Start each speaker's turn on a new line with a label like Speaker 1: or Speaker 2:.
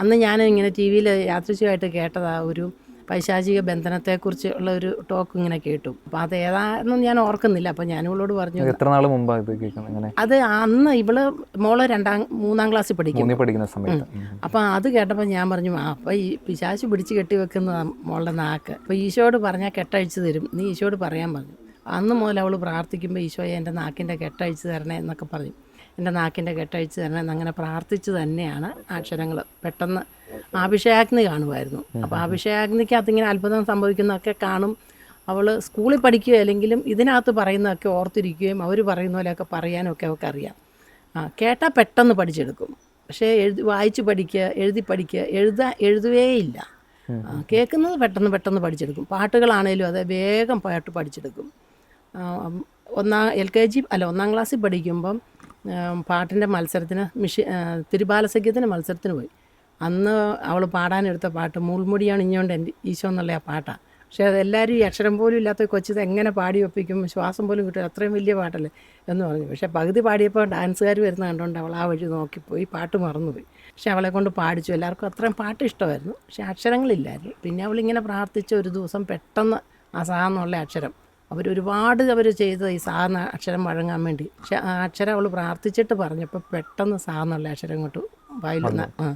Speaker 1: അന്ന് ഞാൻ ഇങ്ങനെ ടി വിയിൽ യാദൃശ്യമായിട്ട് കേട്ടതാ ഒരു പൈശാചിക ബന്ധനത്തെക്കുറിച്ച് ഉള്ള ഒരു ടോക്ക് ഇങ്ങനെ കേട്ടു. അപ്പോൾ അത് ഏതാണെന്നും ഞാൻ ഓർക്കുന്നില്ല. അപ്പോൾ ഞാൻ ഇവളോട് പറഞ്ഞു
Speaker 2: എത്ര നാൾ മുമ്പാണ് ഇത് കേൾക്കുന്നത്
Speaker 1: അത് അന്ന് ഇവൾ മോൾ രണ്ടാം മൂന്നാം ക്ലാസ്സിൽ പഠിക്കും.
Speaker 2: പഠിക്കുന്ന സമയത്ത്. അപ്പോൾ
Speaker 1: അപ്പം അത് കേട്ടപ്പോൾ ഞാൻ പറഞ്ഞു ആ അപ്പം ഈ പിശാശ് പിടിച്ച് കെട്ടി വെക്കുന്ന മോളുടെ നാക്ക്. അപ്പോൾ ഈശോയോട് പറഞ്ഞാൽ കെട്ടഴിച്ചു തരും. നീ ഈശോയോട് പറയാൻ പറഞ്ഞു. അന്ന് മുതൽ അവൾ പ്രാർത്ഥിക്കുമ്പോൾ ഈശോയെ എന്റെ നാക്കിന്റെ കെട്ടഴിച്ചു തരണേ എന്നൊക്കെ പറഞ്ഞു. എന്റെ നാക്കിന്റെ കെട്ടഴിച്ച് തന്നെ അങ്ങനെ പ്രാർത്ഥിച്ച് തന്നെയാണ് അക്ഷരങ്ങൾ പെട്ടെന്ന് അഭിഷേകാഗ്നി കാണുമായിരുന്നു. അപ്പോൾ അഭിഷയാഗ്നിക്ക് അതിങ്ങനെ അത്ഭുതം സംഭവിക്കുന്നതൊക്കെ കാണും. അവൾ സ്കൂളിൽ പഠിക്കുക അല്ലെങ്കിലും ഇതിനകത്ത് പറയുന്നതൊക്കെ ഓർത്തിരിക്കുകയും അവർ പറയുന്ന പോലെയൊക്കെ പറയാനും ഒക്കെ അവൾക്ക് അറിയാം ആ കേട്ടാൽ പെട്ടെന്ന് പഠിച്ചെടുക്കും. പക്ഷേ എഴുതി വായിച്ച് പഠിക്കുക എഴുതി പഠിക്കുക എഴുതാ എഴുതുകയില്ല കേൾക്കുന്നത് പെട്ടെന്ന് പെട്ടെന്ന് പഠിച്ചെടുക്കും. പാട്ടുകളാണേലും അതെ വേഗം പാട്ട് പഠിച്ചെടുക്കും. ഒന്നാം എൽ കെ ജി അല്ല ഒന്നാം ക്ലാസ്സിൽ പഠിക്കുമ്പം പാട്ടിന്റെ മത്സരത്തിന് മിഷി തിരുബാലസഖ്യത്തിന്റെ മത്സരത്തിന് പോയി. അന്ന് അവൾ പാടാനെടുത്ത പാട്ട് മുൾമുടിയാണ് ഇഞ്ഞോണ്ട് എന്റെ ഈശോ എന്നുള്ള ആ പാട്ടാണ് പക്ഷേ അതെല്ലാവരും ഈ അക്ഷരം പോലും ഇല്ലാത്ത കൊച്ചിത് എങ്ങനെ പാടി ഒപ്പിക്കും ശ്വാസം പോലും കിട്ടും അത്രയും വലിയ പാട്ടല്ലേ എന്ന് പറഞ്ഞു. പക്ഷേ പകുതി പാടിയപ്പോൾ ഡാൻസുകാർ വരുന്ന കണ്ടുകൊണ്ട് അവൾ ആ വഴി നോക്കിപ്പോയി പാട്ട് മറന്നുപോയി. പക്ഷേ അവളെ കൊണ്ട് പാടിച്ചു. എല്ലാവർക്കും അത്രയും പാട്ട് ഇഷ്ടമായിരുന്നു പക്ഷെ അക്ഷരങ്ങളില്ലായിരുന്നു. പിന്നെ അവളിങ്ങനെ പ്രാർത്ഥിച്ച ഒരു ദിവസം പെട്ടെന്ന് സാ എന്നുള്ള അക്ഷരം അവരൊരുപാട് അവർ ചെയ്ത് ഈ സാറിന് അക്ഷരം വഴങ്ങാൻ വേണ്ടി. പക്ഷെ ആ അക്ഷരം അവൾ പ്രാർത്ഥിച്ചിട്ട് പറഞ്ഞപ്പോൾ പെട്ടെന്ന് സാറിനുള്ള അക്ഷരം ഇങ്ങോട്ട് വായിലൊന്ന് ആ.